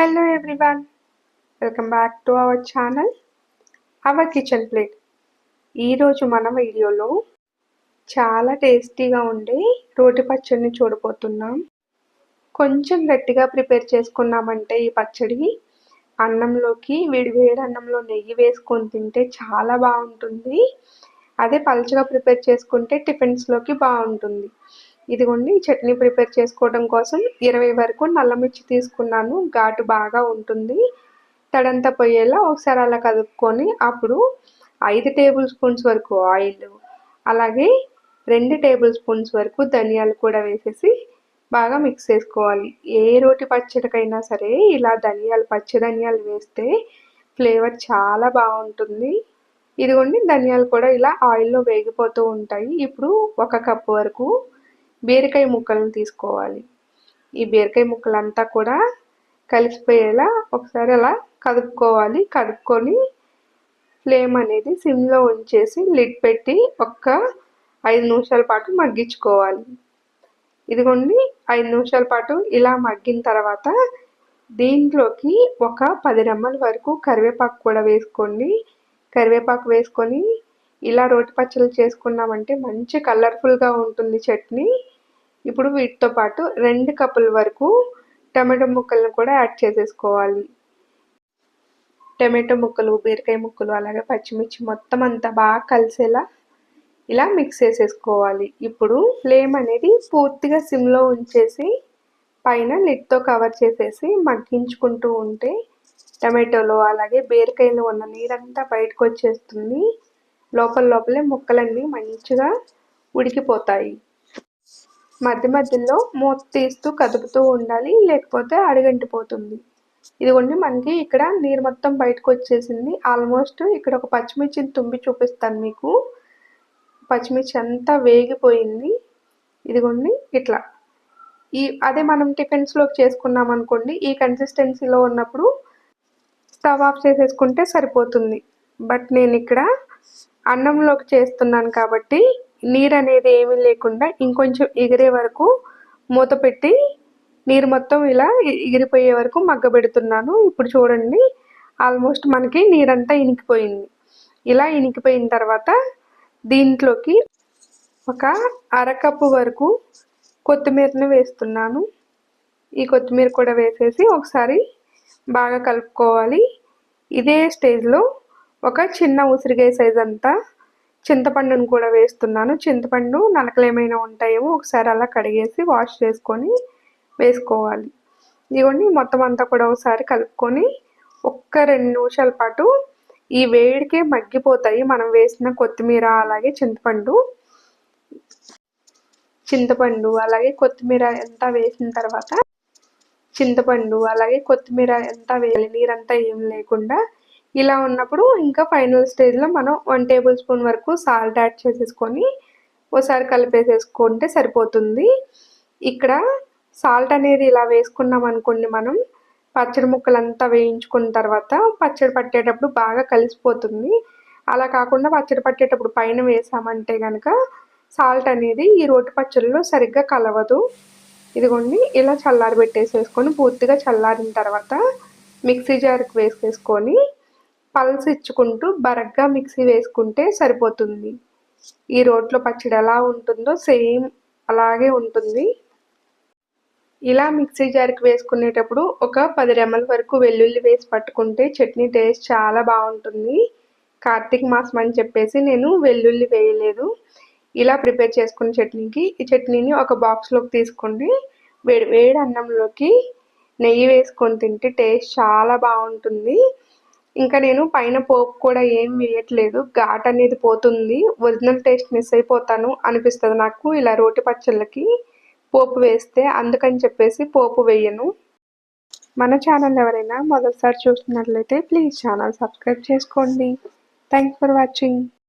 Hello everyone welcome back to our channel our kitchen plate ఈరోజు మన వీడియోలో చాలా టేస్టీగా ఉండే రోటి పచ్చడిని చూడబోతున్నాం. కొంచెం గట్టిగా ప్రిపేర్ చేసుకున్నామంటే ఈ పచ్చడి అన్నంలోకి విడివేడి అన్నంలో నెయ్యి వేసుకొని తింటే చాలా బాగుంటుంది. అదే పలుచగా ప్రిపేర్ చేసుకుంటే టిఫిన్స్లోకి బాగుంటుంది. ఇదిగోండి చట్నీ ప్రిపేర్ చేసుకోవడం కోసం ఇరవై వరకు నల్ల మిర్చి తీసుకున్నాను. ఘాటు బాగా ఉంటుంది. తడంతా పోయేలా ఒకసారి అలా కదుపుకొని అప్పుడు ఐదు టేబుల్ స్పూన్స్ వరకు ఆయిల్ అలాగే రెండు టేబుల్ స్పూన్స్ వరకు ధనియాలు కూడా వేసేసి బాగా మిక్స్ చేసుకోవాలి. ఏ రోటి పచ్చడికైనా సరే ఇలా ధనియాలు పచ్చి ధనియాలు వేస్తే ఫ్లేవర్ చాలా బాగుంటుంది. ఇదిగోండి ధనియాలు కూడా ఇలా ఆయిల్లో వేగిపోతూ ఉంటాయి. ఇప్పుడు ఒక కప్పు వరకు బీరకాయ ముక్కలను తీసుకోవాలి. ఈ బీరకాయ ముక్కలంతా కూడా కలిసిపోయేలా ఒకసారి అలా కదుపుకోవాలి. కదుపుకొని ఫ్లేమ్ అనేది సిమ్లో ఉంచేసి లిడ్ పెట్టి ఒక్క ఐదు నిమిషాల పాటు మగ్గించుకోవాలి. ఇదిగోండి ఐదు నిమిషాల పాటు ఇలా మగ్గిన తర్వాత దీంట్లోకి ఒక పది రెమ్మల వరకు కరివేపాకు కూడా వేసుకోండి. కరివేపాకు వేసుకొని ఇలా రోటి పచ్చళ్ళు చేసుకున్నామంటే మంచి కలర్ఫుల్గా ఉంటుంది చట్నీ. ఇప్పుడు వీటితో పాటు రెండు కప్పుల వరకు టమాటో ముక్కలను కూడా యాడ్ చేసేసుకోవాలి. టమాటో ముక్కలు బీరకాయ ముక్కలు అలాగే పచ్చిమిర్చి మొత్తం అంతా బాగా కలిసేలా ఇలా మిక్స్ చేసేసుకోవాలి. ఇప్పుడు ఫ్లేమ్ అనేది పూర్తిగా సిమ్లో ఉంచేసి పైన లిడ్తో కవర్ చేసేసి మగ్గించుకుంటూ ఉంటే టమాటోలో అలాగే బీరకాయలో ఉన్న నీరంతా బయటకు వచ్చేస్తుంది. లోపల లోపలే ముక్కలన్నీ మంచిగా ఉడికిపోతాయి. మధ్య మధ్యలో మూత తీస్తూ కదుపుతూ ఉండాలి లేకపోతే అడుగంటిపోతుంది. ఇదిగోండి మనకి ఇక్కడ నీరు మొత్తం బయటకు వచ్చేసింది. ఆల్మోస్ట్ ఇక్కడ ఒక పచ్చిమిర్చిని తుంపి చూపిస్తాను మీకు. పచ్చిమిర్చి అంతా వేగిపోయింది. ఇదిగోండి ఇట్లా. ఈ అదే మనం టిఫిన్స్లోకి చేసుకున్నాం అనుకోండి ఈ కన్సిస్టెన్సీలో ఉన్నప్పుడు స్టవ్ ఆఫ్ చేసేసుకుంటే సరిపోతుంది. బట్ నేను ఇక్కడ అన్నంలోకి చేస్తున్నాను కాబట్టి నీరు అనేది ఏమీ లేకుండా ఇంకొంచెం ఎగిరే వరకు మూత పెట్టి నీరు మొత్తం ఇలా ఎగిరిపోయే వరకు మగ్గబెడుతున్నాను. ఇప్పుడు చూడండి ఆల్మోస్ట్ మనకి నీరంతా ఇనికిపోయింది. ఇలా ఇనికిపోయిన తర్వాత దీంట్లోకి ఒక అరకప్పు వరకు కొత్తిమీరని వేస్తున్నాను. ఈ కొత్తిమీర కూడా వేసేసి ఒకసారి బాగా కలుపుకోవాలి. ఇదే స్టేజ్లో ఒక చిన్న ఉసిరికాయ సైజ్ అంతా చింతపండును కూడా వేస్తున్నాను. చింతపండు నలకలు ఏమైనా ఉంటాయేమో ఒకసారి అలా కడిగేసి వాష్ చేసుకొని వేసుకోవాలి. ఇదిగోండి మొత్తం అంతా కూడా ఒకసారి కలుపుకొని ఒక్క రెండు నిమిషాల పాటు ఈ వేడికే మగ్గిపోతాయి. మనం వేసిన కొత్తిమీర అలాగే చింతపండు చింతపండు అలాగే కొత్తిమీర ఎంత వేసిన తర్వాత చింతపండు అలాగే కొత్తిమీర ఎంత వేయాలి. నీరంతా ఏం లేకుండా ఇలా ఉన్నప్పుడు ఇంకా ఫైనల్ స్టేజ్లో మనం వన్ టేబుల్ స్పూన్ వరకు సాల్ట్ యాడ్ చేసేసుకొని ఒకసారి కలిపేసేసుకుంటే సరిపోతుంది. ఇక్కడ సాల్ట్ అనేది ఇలా వేసుకున్నాం అనుకోండి మనం పచ్చడి ముక్కలంతా వేయించుకున్న తర్వాత పచ్చడి పట్టేటప్పుడు బాగా కలిసిపోతుంది. అలా కాకుండా పచ్చడి పట్టేటప్పుడు పైన వేసామంటే కనుక సాల్ట్ అనేది ఈ రోటి పచ్చడిలో సరిగ్గా కలవదు. ఇదిగోండి ఇలా చల్లారి పెట్టేసేసుకొని పూర్తిగా చల్లారిన తర్వాత మిక్సీ జార్కి వేసేసుకొని పల్స్ ఇచ్చుకుంటూ బరగ్గా మిక్సీ వేసుకుంటే సరిపోతుంది. ఈ రోట్లో పచ్చడి ఎలా ఉంటుందో సేమ్ అలాగే ఉంటుంది. ఇలా మిక్సీ జార్కి వేసుకునేటప్పుడు ఒక పది రెమ్మల వరకు వెల్లుల్లి వేసి పట్టుకుంటే చట్నీ టేస్ట్ చాలా బాగుంటుంది. కార్తీక మాసం అని చెప్పేసి నేను వెల్లుల్లి వేయలేదు. ఇలా ప్రిపేర్ చేసుకున్న చట్నీకి ఈ చట్నీని ఒక బాక్స్లోకి తీసుకోండి. వేడి వేడి అన్నంలోకి నెయ్యి వేసుకొని తింటే టేస్ట్ చాలా బాగుంటుంది. ఇంకా నేను పైన పోపు కూడా ఏం వేయట్లేదు. ఘాట్ అనేది పోతుంది. ఒరిజినల్ టేస్ట్ మిస్ అయిపోతాను అనిపిస్తుంది నాకు. ఇలా రోటి పచ్చళ్ళకి పోపు వేస్తే అందుకని చెప్పేసి పోపు వేయను. మన ఛానల్ ఎవరైనా మొదటిసారి చూస్తున్నట్లయితే ప్లీజ్ ఛానల్ సబ్స్క్రైబ్ చేసుకోండి. Thanks for watching